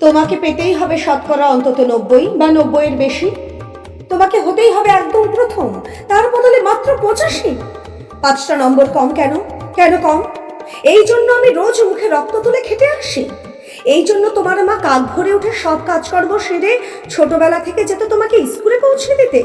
তোমাকে পেতেই হবে শতকরা অন্তত নব্বই বা নব্বইয়ের বেশি। তোমাকে হতেই হবে একদম প্রথম, তার বদলে মাত্র পঁচাশি। পাঁচটা নম্বর কম কেন? কেন কম? এই জন্য আমি রোজ মুখে রক্ত তুলে খেটে আসি। এই জন্য তোমার মা কাক ভরে উঠে সব কাজকর্ম সেরে ছোটবেলা থেকে যেত তোমাকে স্কুলে পৌঁছে দিতে।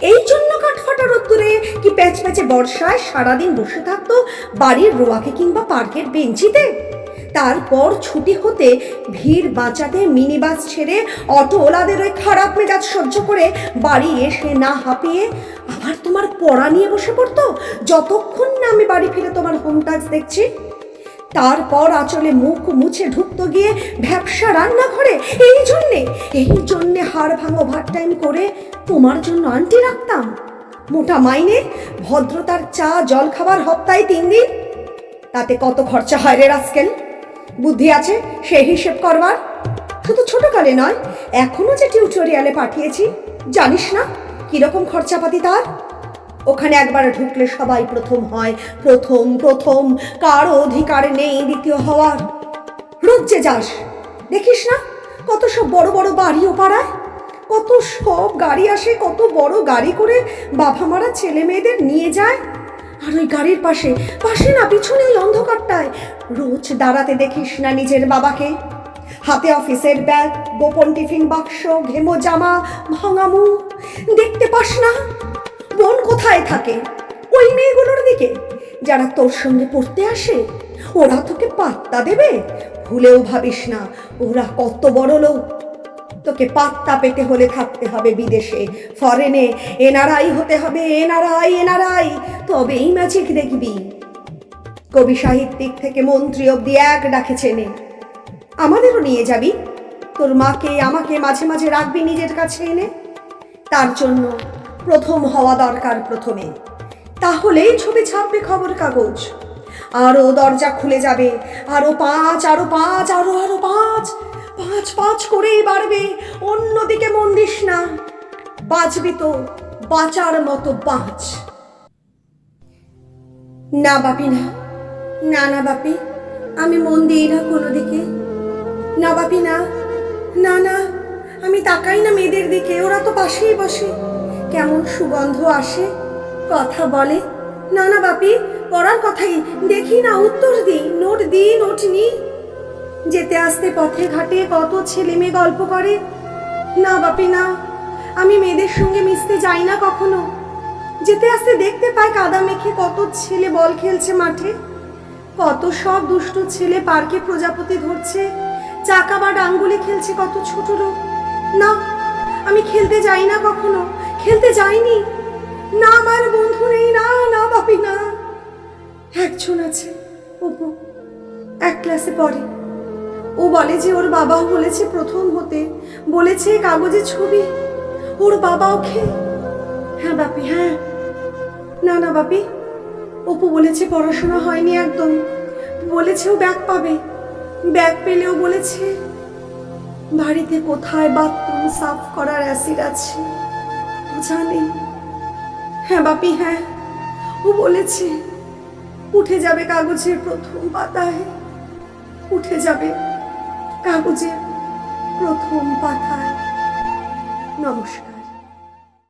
এই জন্য কাঠফাটা রোদ্দুরে কি প্যাচ প্যাচে বর্ষায় সারাদিন বসে থাকতো বাড়ির রোয়াকে কিংবা পার্কের বেঞ্চিতে? তারপর ছুটি হতে ভিড় বাঁচাতে মিনি বাস ছেড়ে অটো ওলাদের ওই খারাপ মেজাজ সহ্য করে বাড়ি এসে না হাঁপিয়ে, আবার তোমার পড়া নিয়ে বসে পড়তো? যতক্ষণ না আমি বাড়ি ফিরে তোমার হোম টাস্ক দেখছি? তারপর আঁচলে মুখ মুছে ঢুকতো গিয়ে ভ্যাবসা রান্নাঘরে, এই জন্যে এই জন্যে হাড় ভাঙো ভাত টাইম করে তোমার জন্য আন্টি রাখতাম। মোটা মাইনে, ভদ্রতার চা জল খাবার হপ্তায় তিন দিন। তাতে কত খরচা হয় রে রাস্কেল? বুদ্ধি আছে? সে হিসেব করবার? শুধু ছোটকালে নয়। এখনও যে টিউটোরিয়ালে পাঠিয়েছি, জানিস না কীরকম খরচাপাতি তার? ওখানে একবার ঢুকলে সবাই প্রথম হয়, প্রথম প্রথম, কারও অধিকার নেই দ্বিতীয় হওয়ার। রোজ যে যাস। দেখিস না কত সব বড় বড় বাড়িও পাড়ায়? কত সব গাড়ি আসে, কত বড় গাড়ি করে বাবা মারা ছেলে মেয়েদের নিয়ে যায়? আর ওই গাড়ির পাশে পাশে না পিছনে ওই অন্ধকারটায় রোজ দাঁড়াতে দেখিস না নিজের বাবাকে। হাতে অফিসের ব্যাগ, গোপন টিফিন বাক্স, ঘেমো জামা, ভাঙা মুখ। দেখতে পাস না? মন কোথায় থাকে? ওই মেয়েগুলোর দিকে। যারা তোর সঙ্গে পড়তে আসে, ওরা তোকে পাত্তা দেবে? ভুলেও ভাবিস না, ওরা কত বড় লোক। তোকে পাত্তা পেতে হলে থাকতে হবে বিদেশে। ফরেনে এনআরআই হতে হবে এনআরআই এনআরআই তবেই ম্যাজিক দেখবি। কবি সাহিত্যিক থেকে মন্ত্রী অব্দি এক ডাকে চেনে। আমাদেরও নিয়ে যাবি। তোর মাকে আমাকে মাঝে মাঝে রাখবি নিজের কাছে এনে। তার জন্য প্রথম হওয়া দরকার প্রথমে। তাহলেই ছবি ছাপবে খবর কাগজ। আরও দরজা খুলে যাবে। আরও পাঁচ আরও পাঁচ আরও আরও পাঁচ। পাঁচ পাঁচ করেই বাড়বে। অন্যদিকে মন দিস না। বাঁচবি তো বাঁচার মতো বাঁচ। না বাপি না। না না বাপি, আমি মন দিই না কোনো দিকে। না বাপি, না না না, আমি তাকাই না মেয়েদের দিকে, ওরা তো পাশেই বসে। কেমন সুগন্ধ আসে, কথা বলে। না না বাপি, পড়ার কথাই, দেখি না, উত্তর দিই, নোট দিই, নোট নিই। যেতে আসতে পথে ঘাটে কত ছেলে মেয়ে গল্প করে। না বাপি, না, আমি মেয়েদের সঙ্গে মিশতে যাই না কখনো। যেতে আসতে দেখতে পাই কাদা মেখে কত ছেলে বল খেলছে মাঠে। কত সব দুষ্ট ছেলে পার্কে প্রজাপতি ধরছে। চাকা বা ডাঙ্গুলি খেলছে কত ছোট লোক। না, আমি খেলতে যাই না কখনো। খেলতে যাইনি। না, আমার বন্ধু নেই। না না বাপি না। একজন আছে অপু এক ক্লাসে পড়ে। ও বলে যে ওর বাবাও বলেছে প্রথম হতে। বলেছে কাগজে ছবি। ওর বাবা ওকে হ্যাঁ বাপি হ্যাঁ। না না বাপি অপু বলেছে পড়াশোনা হয়নি একদম। বলেছে ও ব্যাগ পাবে। ব্যাগ পেলেও বলেছে, বাড়িতে কোথায় বাথরুম সাফ করার অ্যাসিড আছে? জানে হ্যাঁ বাপি হ্যাঁ। ও বলেছে, উঠে যাবে কাগজের প্রথম পাতায়। উঠে যাবে কাগজের প্রথম পাতায়। নমস্কার।